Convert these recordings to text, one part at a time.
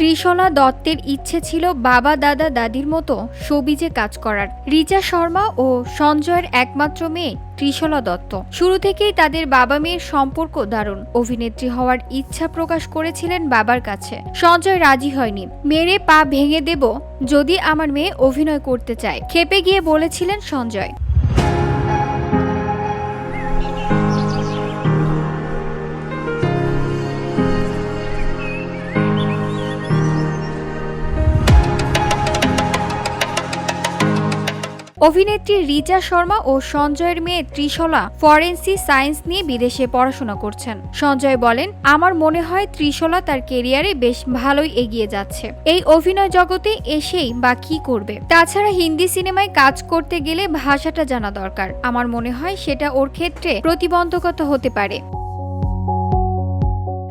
ত্রিশলা দত্তের ইচ্ছে ছিল বাবা দাদা দাদির মতো সবিজে কাজ করার। রিচা শর্মা ও সঞ্জয়ের একমাত্র মেয়ে ত্রিশলা দত্ত। শুরু থেকেই তাদের বাবা মেয়ের সম্পর্ক দারুণ। অভিনেত্রী হওয়ার ইচ্ছা প্রকাশ করেছিলেন বাবার কাছে। সঞ্জয় রাজি হয়নি। মেরে পা ভেঙে দেব যদি আমার মেয়ে অভিনয় করতে চায়। খেপে গিয়ে বলেছিলেন সঞ্জয়। অভিনেত্রী রিচা শর্মা ও সঞ্জয়ের মেয়ে ত্রিশলা ফরেন্সিক সায়েন্স নিয়ে বিদেশে পড়াশোনা করছেন। সঞ্জয় বলেন, আমার মনে হয় ত্রিশলা তার কেরিয়ারে বেশ ভালোই এগিয়ে যাচ্ছে। এই অভিনয় জগতে এসেই বা কি করবে? তাছাড়া হিন্দি সিনেমায় কাজ করতে গেলে ভাষাটা জানা দরকার। আমার মনে হয় সেটা ওর ক্ষেত্রে প্রতিবন্ধকতা হতে পারে।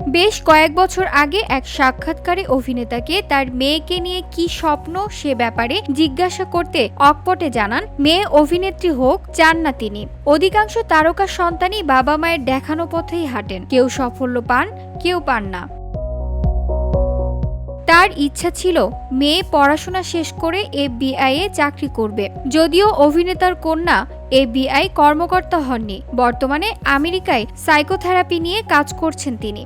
বেশ কয়েক বছর আগে এক সাক্ষাৎকারে অভিনেতাকে তার মেয়েকে নিয়ে কি স্বপ্ন সে ব্যাপারে জিজ্ঞাসা করতে অকপটে জানান, মেয়ে অভিনেত্রী হোক, চান না তিনি। অধিকাংশ তারকা সন্তানই বাবা মায়ের দেখানো পথেই হাঁটেন। কেউ সাফল্য পান, কেউ পান না। তার ইচ্ছা ছিল, মেয়ে পড়াশোনা শেষ করে এফবিআই এ চাকরি করবে। যদিও অভিনেতার কন্যা এফবিআই কর্মকর্তা হননি। বর্তমানে আমেরিকায় সাইকোথেরাপি নিয়ে কাজ করছেন তিনি।